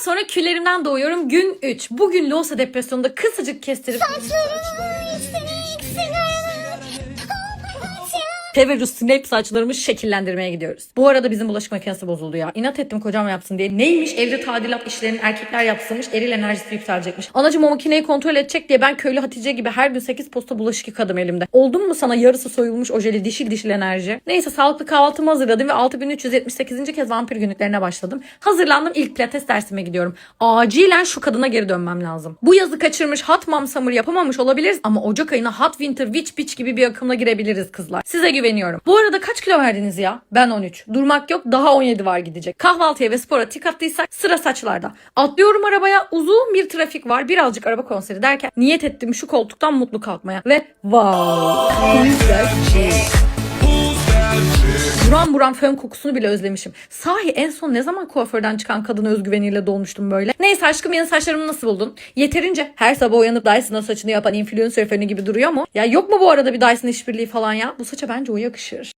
sonra küllerimden doğuyorum. Gün 3. Bugün Loğusa depresyonunda kısacık kestirip Severus Snape saçlarımı şekillendirmeye gidiyoruz. Bu arada bizim bulaşık makinesi bozuldu ya. İnat ettim kocam yapsın diye. Neymiş evde tadilat işlerini erkekler yapsınmış. Eril enerjisi yükselecekmiş. Anacım o makineyi kontrol edecek diye ben köylü Hatice gibi her gün 8 posta bulaşık yıkadım elimde. Oldum mu sana yarısı soyulmuş ojeli dişil dişil enerji? Neyse sağlıklı kahvaltımı hazırladım ve 6378. kez vampir günlüklerine başladım. Hazırlandım ilk pilates dersime gidiyorum. Acilen şu kadına geri dönmem lazım. Bu yazı kaçırmış hot mom summer yapamamış olabiliriz ama Ocak ayına hot winter witch bitch gibi bir akımla girebiliriz kızlar. Size güveniyorum. Bu arada kaç kilo verdiniz ya? Ben 13. Durmak yok daha 17 var gidecek. Kahvaltıya ve spora tik attıysak sıra saçlarda. Atlıyorum arabaya uzun bir trafik var. Birazcık araba konseri derken niyet ettim şu koltuktan mutlu kalkmaya. Ve wow. Buram buram fön kokusunu bile özlemişim. Sahi en son ne zaman kuaförden çıkan kadın özgüveniyle dolmuştum böyle. Neyse aşkım yeni saçlarımı nasıl buldun? Yeterince her sabah uyanıp Dyson'a saçını yapan influencer fönü gibi duruyor mu? Ya yok mu bu arada bir Dyson işbirliği falan ya? Bu saça bence o yakışır.